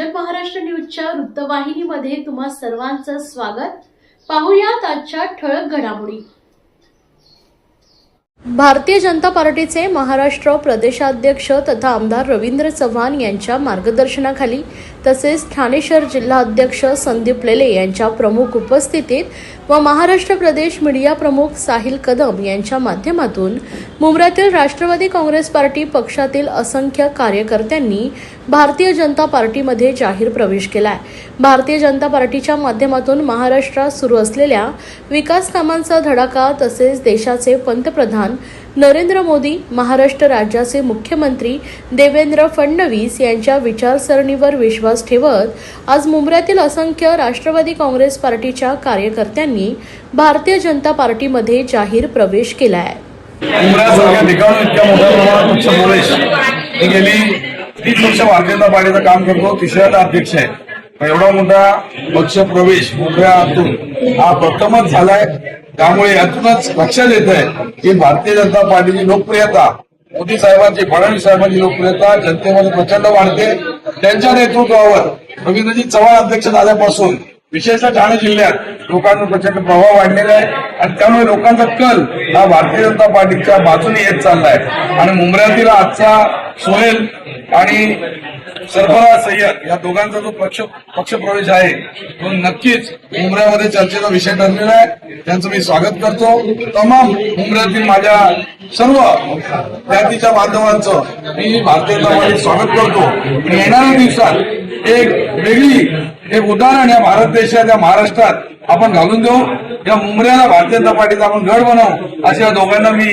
उज्ज्वल महाराष्ट्र न्यूजच्या वृत्तवाहिनीमध्ये तुम्हा सर्वांचं स्वागत. पाहुयात आजच्या ठळक घडामोडी. भारतीय जनता पार्टीचे महाराष्ट्र प्रदेशाध्यक्ष तथा आमदार रवींद्र चव्हाण यांच्या मार्गदर्शनाखाली तसेच ठाणे शहर जिल्हा अध्यक्ष संदीप लेले यांच्या प्रमुख उपस्थितीत व महाराष्ट्र प्रदेश मीडिया प्रमुख साहिल कदम यांच्या माध्यमातून मुंब्र्यातील राष्ट्रवादी काँग्रेस पार्टी पक्षातील असंख्य कार्यकर्त्यांनी भारतीय जनता पार्टीमध्ये जाहीर प्रवेश केलाय. भारतीय जनता पार्टीच्या माध्यमातून महाराष्ट्रात सुरू असलेल्या विकास कामांचा धडाका तसेच देशाचे पंतप्रधान नरेंद्र मोदी महाराष्ट्र राज्याचे मुख्यमंत्री देवेंद्र फडणवीस यांच्या विचारसरणीवर विश्वास ठेवत आज मुंब्र्यातील असंख्य राष्ट्रवादी काँग्रेस पार्टीच्या कार्यकर्त्यांनी भारतीय जनता पार्टीमध्ये जाहीर प्रवेश केला आहे गेली तीस वर्ष भारतीय जनता पार्टीचं काम करतो तिसऱ्याचा अध्यक्ष आहे. एवढा मोठा पक्ष प्रवेश मुंबऱ्यातून हा प्रथमच झालाय. त्यामुळे यातूनच लक्षात येत आहे की भारतीय जनता पार्टीची लोकप्रियता मोदी साहेबांची फडणवीस साहेबांची लोकप्रियता जनतेमध्ये प्रचंड वाढते. त्यांच्या नेतृत्वावर रवींद्रजी चव्हाण अध्यक्ष झाल्यापासून विशेषतः ठाणे जिल्ह्यात लोकांचा प्रचंड प्रभाव वाढलेला आहे. आणि त्यामुळे लोकांचा कल हा भारतीय जनता पार्टीच्या बाजूने येत चाललाय. आणि मुंबऱ्यातील आजचा सोहेल आणि सरफराज सय्यद या दोघांचा जो पक्ष पक्षप्रवेश आहे तो नक्कीच मुंबऱ्यामध्ये चर्चेचा विषय ठरलेला आहे. त्यांचं मी स्वागत करतो. तमाम मुंबऱ्यातील माझ्या सर्व जातीच्या बांधवांचं मी भारतीय जनता स्वागत करतो. येणाऱ्या दिवसात एक वेगळी एक उदाहरण या भारत देशात या महाराष्ट्रात आपण घालून देऊ. या मुंबऱ्याला भारतीय जनता पार्टीचा आपण गड बनवू अशा दोघांना मी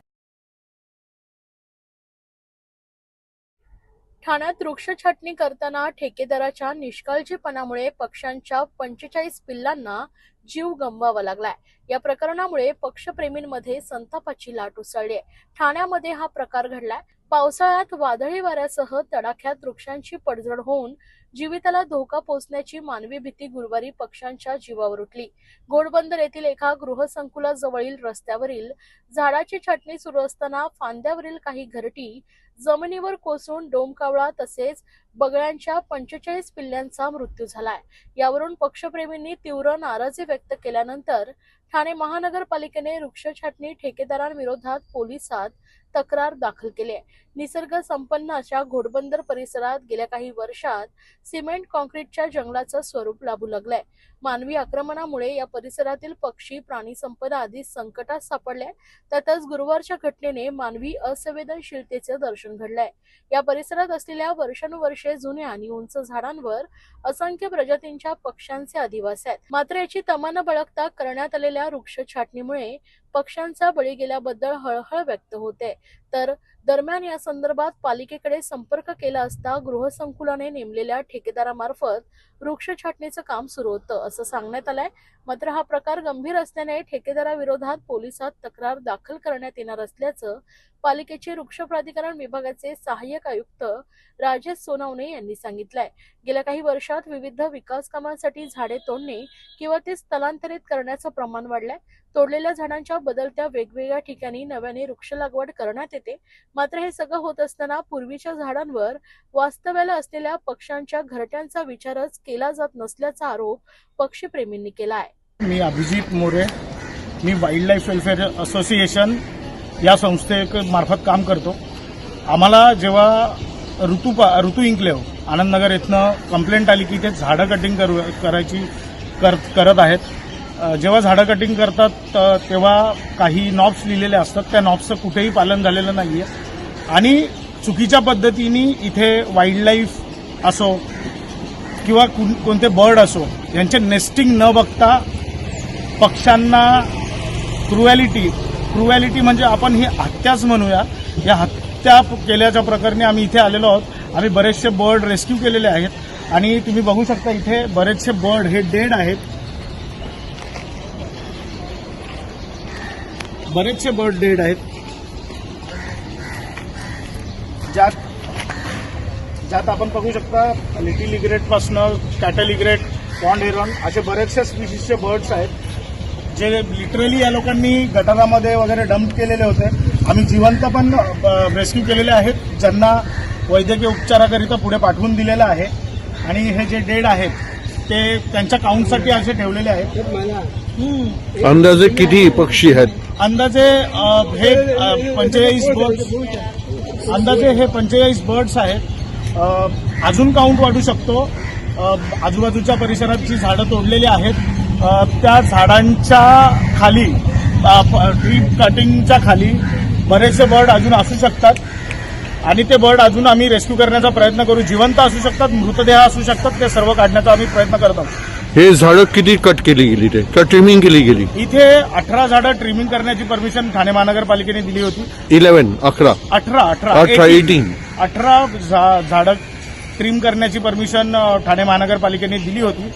ठाण्यात वृक्ष छाटणी करताना ठेकेदाराच्या निष्काळजीपणामुळे पक्ष्यांच्या पंचेचाळीस पिल्लांना जीव गमवावा लागलाय. या प्रकरणामुळे पक्षप्रेमींमध्ये संतापाची लाट उसळली आहे. ठाण्यामध्ये हा प्रकार घडलाय. पावसाळ्यात वादळी वाऱ्यासह तडाख्यात वृक्षांची पडझड होऊन जीविताला धोका पोचण्याची मानवी भीती गुरुवारी पक्ष्यांच्या जीवावर उठली. घोडबंदर येथील एका गृहसंकुलाजवळील रस्त्यावरील झाडाची छाटणी सुरू असताना फांद्यावरील काही घरटी जमिनीवर कोसळून डोमकावळा तसेच बगळ्यांच्या पंचेचाळीस पिल्ल्यांचा मृत्यू झालाय. यावरून पक्षप्रेमींनी तीव्र नाराजी व्यक्त केल्यानंतर ठाणे महानगरपालिकेने वृक्ष छाटणी ठेकेदारांविरोधात पोलिसात तक्रार दाखल केली आहे. निसर्ग संपन्न अशा घोडबंदर परिसरात गेल्या काही वर्षात सिमेंट कॉन्क्रीटच्या जंगलाचं स्वरूप लाभू लागलंय. मानवी आक्रमणामुळे या परिसरातील पक्षी प्राणी संपदा आदी संकटात सापडल्या त्यातच गुरुवारच्या घटनेने मानवी असंवेदनशीलतेचे दर्शन घडलंय. या परिसरात असलेल्या वर्षानुवर्षे जुन्या आणि उंच झाडांवर असंख्य प्रजातींच्या पक्ष्यांचे अधिवास आहेत. मात्र याची तमान बळगता करण्यात आलेल्या वृक्ष छाटणीमुळे पक्ष्यांचा बळी गेल्याबद्दल हळहळ व्यक्त होते. तर दरम्यान या संदर्भात पालिकेकडे संपर्क केला असता गृहसंकुलाने नेमलेल्या ठेकेदारामार्फत वृक्ष छाटणीचं काम सुरू होतं असं सांगण्यात आलंय. मात्र हा प्रकार गंभीर असल्याने ठेकेदाराविरोधात पोलिसात तक्रार दाखल करण्यात येणार असल्याचं पालिकेचे वृक्ष प्राधिकरण विभागाचे सहाय्यक आयुक्त राजेश सोनवणे यांनी सांगितलंय. गेल्या काही वर्षात विविध विकास कामांसाठी झाडे तोडणे किंवा ते स्थलांतरित करण्याचं प्रमाण वाढलंय. तोडलेल्या झाडांच्या बदलत्या वेगवेगळ्या ठिकाणी नव्याने वृक्ष लागवड करण्यात येते. मात्र हे सगळं होत असताना पूर्वीच्या झाडांवर वास्तव्याला असलेल्या पक्ष्यांच्या घरट्यांचा विचारच केला जात नसल्याचा आरोप पक्षीप्रेमींनी केला आहे मी अभिजित मोरे. मी वाईल्ड लाईफ वेलफेअर असोसिएशन या संस्थेमार्फत काम करतो. आम्हाला जेव्हा ऋतू ऋतू इन्क्लेव आनंदनगर इथनं कंप्लेंट आली की ते झाडं कटिंग करू करायची कर करत आहेत. जेव्हा झाडं कटिंग करतात तेव्हा काही नॉब्स लिहिलेले असतात. त्या नॉब्सचं कुठेही पालन झालेलं नाही आहे आणि चुकीच्या पद्धतीने इथे वाईल्डलाईफ असो किंवा कोणते बर्ड असो यांचे नेस्टिंग न बघता पक्ष्यांना क्रुएलिटी क्रुवॅलिटी म्हणजे आपण ही हत्याच म्हणूया. या हत्या केल्याच्या प्रकरणी आम्ही इथे आलेलो आहोत. आम्ही बरेचसे बर्ड रेस्क्यू केलेले आहेत. आणि तुम्ही बघू शकता इथे बरेचसे बर्ड हे डेड आहेत. बरेचसे बर्ड डेड आहेत. ज्यात ज्यात आपण बघू शकता लिटिल इग्रेटपासनं कॅटल इग्रेट पॉन्ड हेरॉन असे बरेचसे स्पीशीजचे बर्ड्स आहेत. जे लिटरली या लोकांनी गटारामध्ये वगैरे डंप केलेले होते. आम्ही जिवंत पण रेस्क्यू केलेले आहेत. ज्यांना वैद्यकीय उपचाराकरिता पुढे पाठवून दिलेलं आहे. आणि हे जे डेड आहेत ते त्यांच्या काउंटसाठी असे ठेवलेले आहेत. अंदाजे किती पक्षी आहेत? अंदाजे हे पंचेचाळीस बर्ड्स अंदाजे हे पंचेचाळीस बर्ड्स आहेत. अजून काउंट वाढू शकतो. आजूबाजूच्या परिसरात जी झाडं तोडलेली आहेत त्या झाडांच्या खाली ट्री कटिंगच्या खाली बरेचसे बर्ड अजून असू शकतात. आणि ते बर्ड अजून आम्ही रेस्क्यू करण्याचा प्रयत्न करू. जिवंत असू शकतात मृतदेह असू शकतात ते सर्व काढण्याचा आम्ही प्रयत्न करत आहोत. हे झाडं किती कट केली गेली ते? का ट्रिमिंग केली गेली? इथे अठरा झाडं ट्रिमिंग करण्याची परमिशन ठाणे महानगरपालिकेने दिली होती. इलेव्हन अकरा. अठरा अठरा. अठरा 18. एटीन अठरा झा- झाडं ट्रिम करण्याची परमिशन ठाणे महानगरपालिकेने दिली होती.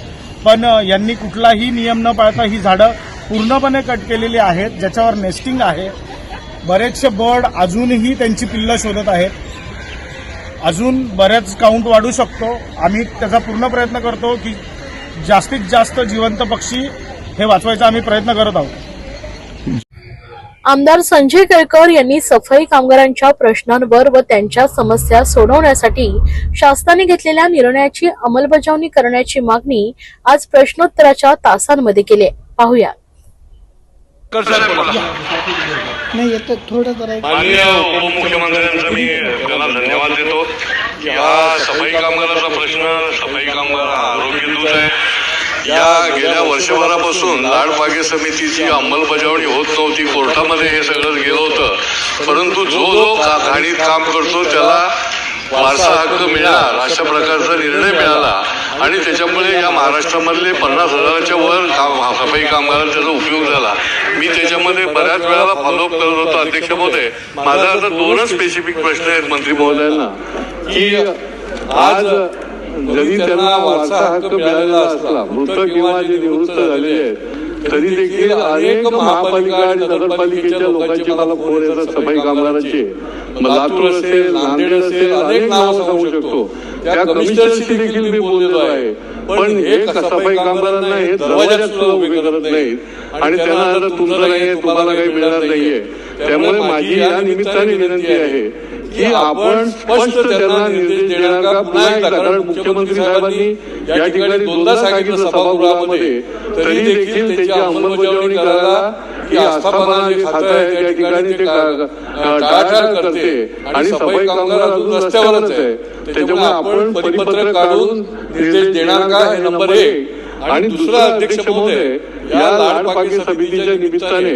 पण यांनी कुठलाही नियम न पाळता ही झाडं पूर्णपणे कट केलेली आहेत ज्याच्यावर नेस्टिंग आहे. बरेचसे बर्ड अजूनही त्यांची पिल्लं शोधत आहेत. अजून बऱ्याच काउंट वाढू शकतो. आम्ही त्याचा पूर्ण प्रयत्न करतो की जास्तीत जास्त जिवंत पक्षी हे वाचवायचा आम्ही प्रयत्न करत आहोत. आमदार संजय केळकर यांनी सफाई कामगारांच्या प्रश्नांवर व त्यांच्या समस्या सोडवण्यासाठी शासनाने घेतलेल्या निर्णयाची अंमलबजावणी करण्याची मागणी आज प्रश्नोत्तराच्या तासांमध्ये केली पाहूया. नाही येतं थोडं जरा एक- माननीय उपमुख्यमंत्र्यांचा मी त्यांना धन्यवाद देतो. या सफाई कामगाराचा प्रश्न सफाई कामगार हा आरोग्य दूत आहे. या गेल्या वर्षभरापासून लाडबागे समितीची अंमलबजावणी होत नव्हती. कोर्टामध्ये हे सगळं गेलं होतं. परंतु जो जो का- घाणीत काम करतो त्याला वारसा हक्क मिळणार अशा प्रकारचा निर्णय मिळाला. आणि त्याच्यामुळे या महाराष्ट्रामधले पन्नास हजाराच्या वर काम सफाई कामगारांचा त्याचा उपयोग झाला. मी त्याच्यामध्ये बऱ्याच वेळाला फॉलोअप करत होतो अध्यक्ष महोदय माझा आता दोनच स्पेसिफिक प्रश्न आहेत मंत्री महोदयांना. की आज जरी त्यांना वारसा हक्क मिळालेला असला मृत किंवा जे निवृत्त झालेले आहेत तरी देखील अनेक महापालिका आणि नगरपालिकेच्या लोकांचे मला फोन येतात सफाई कामगारांचे मग लातूर असेल नांदेड असेल अनेक नावं सांगू शकतो. त्या कमिशनरशी देखील मी बोललेलो आहे. पण हे सफाई कामगारांना हे दरवाजा सुद्धा उभे करत नाहीत आणि त्यांना तुमचं नाहीये तुम्हाला काही मिळणार नाहीये. त्यामुळे माझी या निमित्ताने विनंती आहे. की आपण स्पष्ट त्यांना निर्देश देणार का? पुन्हा एकदा कारण मुख्यमंत्री साहेबांनी या ठिकाणी दोनदा सांगितलं सभागृहामध्ये. तरी देखील त्याची अंमलबजावणी करायला की आस्थापना जे खातं आहे त्या ठिकाणी ते टाळाटाळ करते. आणि सफाई कामगार अजून रस्त्यावरच आहे. त्याच्यामुळे आपण परिपत्रक काढून निर्देश देणार का हे नंबर एक? आणि दुसरा अध्यक्ष महोदय या लाडपाकी समितीच्या निमित्ताने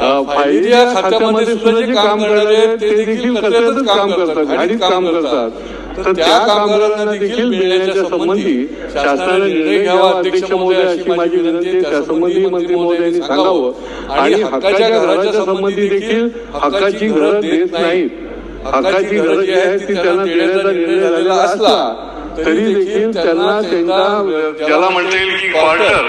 फायरिया खात्यामध्ये सुद्धा जे काम करणारे आहेत, ते देखील कचऱ्यातच काम करतात घाणीत काम करतात. तर त्या कामगारांना देखील मिळण्याच्या संबंधी शासनाने निर्णय घ्यावा अध्यक्ष महोदय अशी माझी विनंती आहे. त्यासंबंधी मंत्री महोदयांनी सांगावं. आणि हक्काच्या घराच्या संबंधी देखील हक्काची घरं देत नाहीत. हक्काची घरं जी आहेत ती त्यांना देण्याचा निर्णय झालेला असला तरी देखील त्यांना त्यांचा ज्याला म्हणता येईल की क्वार्टर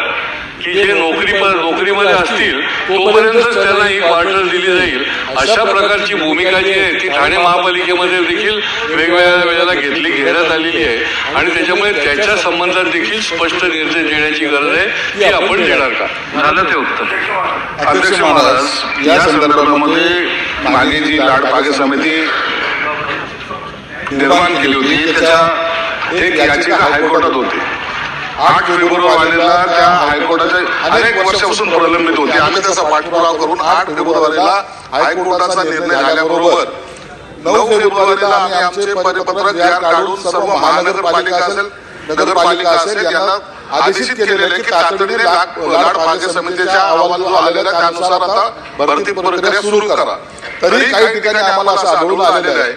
की जे नोकरी नोकरीमध्ये असतील तोपर्यंतच त्यांना ही क्वार्टर दिली जाईल. अशा प्रकारची भूमिका जी आहे ती ठाणे महापालिकेमध्ये देखील वेगवेगळ्या वेळेला घेतली घेण्यात आलेली आहे. आणि त्याच्यामुळे त्याच्या संबंधात देखील स्पष्ट निर्णय देण्याची गरज आहे ती आपण देणार का? झालं ते उत्तर. अध्यक्ष महाराज या संदर्भामध्ये मागे जी लाड बागे समिती निर्माण केली होती त्याच्या एक याचिका हायकोर्टात होती. आठ फेब्रुवारीला त्या हायकोर्टाच्या अनेक वर्षापासून प्रलंबित होती. आम्ही त्याचा पाठपुरावा करून आठ फेब्रुवारीला हायकोर्टाचा निर्णय झाल्याबरोबर नऊ फेब्रुवारीला आम्ही आमचे परिपत्रक तयार काढून सर्व महानगरपालिका असेल नगरपालिका असेल यांना आदेशित केलेले की तातडीने लाड बागे समितीच्या अहवाल जो आलेला त्यानुसार आता भरती प्रक्रिया सुरू करा. तरी काही ठिकाणी आम्हाला असं आढळून आलेलं आहे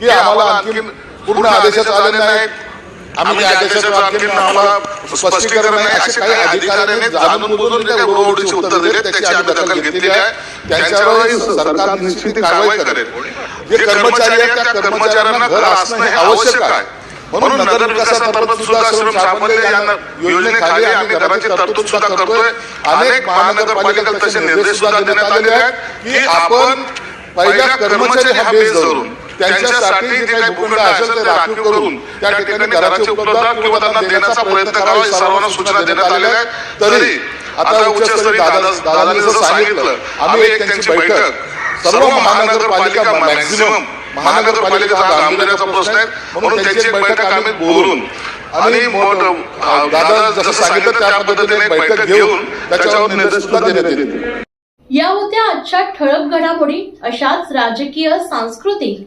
की आम्हाला आणखी पूर्ण आदेशच आले नाहीत आम्ही त्या आदेशाचं आणखी आम्हाला स्पष्टीकरण नाही असे काही अधिकाऱ्यांनी जाणून बुजून त्या उडवडीची उत्तर दिले त्याची आम्ही दखल घेतलेली आहे. त्यांच्यावरही सरकार निश्चित कारवाई करेल. जे कर्मचारी आहेत त्या कर्मचाऱ्यांना घर असणं हे आवश्यक आहे. म्हणून नगर सुद्धा योजनेखाली आम्ही घराची तरतूद सुद्धा करतोय. अनेक महानगरपालिका तसे निर्देश सुद्धा देण्यात आलेले आहेत की आपण पहिल्या कर्मचारी हा बेस धरून त्यांच्यासाठी जे काही भूखंड असेल ते राखीव करून त्या ठिकाणी घराची उपलब्धता किंवा त्यांना देण्याचा प्रयत्न करावा ही सर्वांना सूचना देण्यात आलेल्या आहेत. तरी आता उच्चस्तरीय दादा दादांनी जसं सांगितलं आम्ही एक त्यांची बैठक सर्व महानगरपालिका मॅक्झिमम महानगरपालिकेचा हा गांभीर्याचा प्रश्न आहे. म्हणून त्यांची एक बैठक आम्ही बोलून आणि दादा जसं सांगितलं त्या पद्धतीने एक बैठक घेऊन त्याच्यावर निर्देश देण्यात येतील. या होत्या आजच्या ठळक घडामोडी अशाच राजकीय सांस्कृतिक